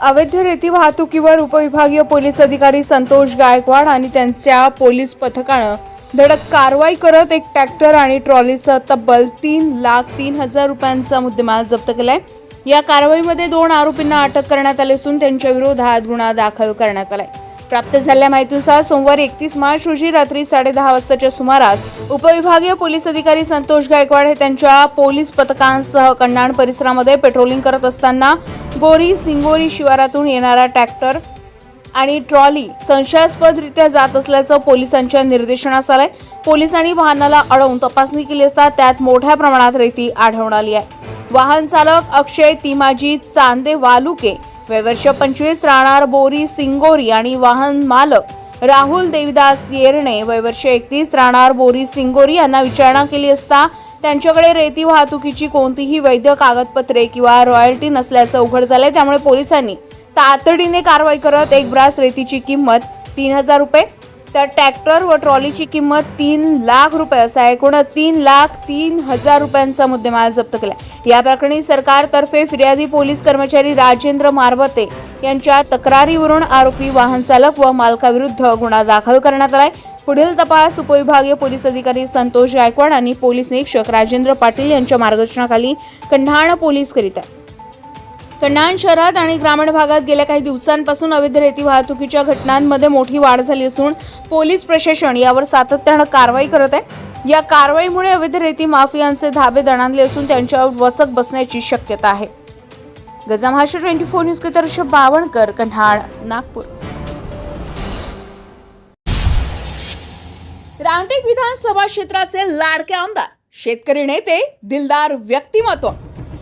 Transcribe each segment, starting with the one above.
अवैध रेती वाहतुकीवर उपविभागीय पोलीस अधिकारी संतोष गायकवाड आणि त्यांच्या पोलीस पथकानं धडक कारवाई करत एक ट्रॅक्टर आणि ट्रॉलीसह तब्बल तीन लाख तीन हजार रुपयांचा मुद्देमाल जप्त केलाय. या कारवाईमध्ये दोन आरोपींना अटक करण्यात आली असून त्यांच्या विरोधात गुन्हा दाखल करण्यात आलाय. प्राप्त झालेल्या माहितीनुसार सोमवारी एकतीस मार्च रोजी रात्री साडेदहा वाजताच्या सुमारास उपविभागीय पोलीस अधिकारी संतोष गायकवाड हे त्यांच्या पोलीस पथकांसह कन्नाड परिसरामध्ये पेट्रोलिंग करत असताना गोरी सिंगोरी शिवारातून येणारा ट्रॅक्टर आणि ट्रॉली संशयास्पदरित्या जात असल्याचं पोलिसांच्या निर्देशनास आलंय पोलिसांनी वाहनाला अडवून तपासणी केली असता त्यात मोठ्या प्रमाणात रेती आढळून आली आहे. वाहन चालक अक्षय तिमाजी चांदे वालुके वयवर्ष पंचवीस राहणार बोरी सिंगोरी आणि वाहन मालक राहुल देविदास येरणे वयवर्ष एकतीस राहणार बोरी सिंगोरी यांना विचारणा केली असता त्यांच्याकडे रेती वाहतुकीची कोणतीही वैध कागदपत्रे किंवा रॉयल्टी नसल्याचं उघड झालंय. त्यामुळे पोलिसांनी तातडीने कारवाई करत एक ब्रास रेतीची किंमत तीन हजार रुपये तर ट्रॅक्टर व ट्रॉलीची किंमत तीन लाख रुपये असा एकूण तीन लाख तीन हजार रुपयांचा मुद्देमाल जप्त केला या प्रकरणी सरकारतर्फे फिर्यादी पोलीस कर्मचारी राजेंद्र मारबते यांच्या तक्रारीवरून आरोपी वाहन चालक व मालकाविरुद्ध गुन्हा दाखल करण्यात आलाय. पुढील तपास उपविभागीय पोलीस अधिकारी संतोष गायकवाड आणि पोलीस निरीक्षक राजेंद्र पाटील यांच्या मार्गदर्शनाखाली कंढाण पोलीस करीत आहे. कन्हान शहरात आणि ग्रामीण भागात गेल्या काही दिवसांपासून अवैध रेती वाहतुकीच्या घटनांमध्ये मोठी वाढ झाली असून पोलीस प्रशासन यावर सातत्यानं कारवाई करत आहे. या कारवाईमुळे अवैध रेती माफियांचे धाबे दणाणले असून त्यांच्यावर वचक बसण्याची शक्यता आहे. Gaja twenty four news K Bawankar Kanhad Nagpur. Ramtek विधानसभा क्षेत्राचे लाडके आमदार शेतकरी नेते दिलदार व्यक्तिमत्व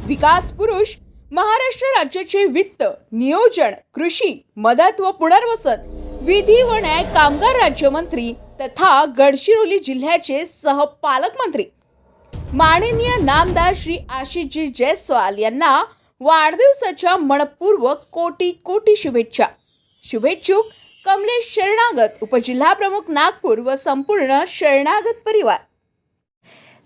विकास पुरुष महाराष्ट्र राज्याचे वित्त नियोजन कृषी मदत व पुनर्वसन विधी व न्याय कामगार राज्यमंत्री तथा गडचिरोली जिल्ह्याचे सहपालकमंत्री. माननीय नामदार श्री आशिषजी जयस्वाल यांना वाढदिवसाच्या मनपूर्वक कोटी कोटी शुभेच्छा. शुभेच्छुक कमलेश शरणागत उपजिल्हा प्रमुख नागपूर व संपूर्ण शरणागत परिवार.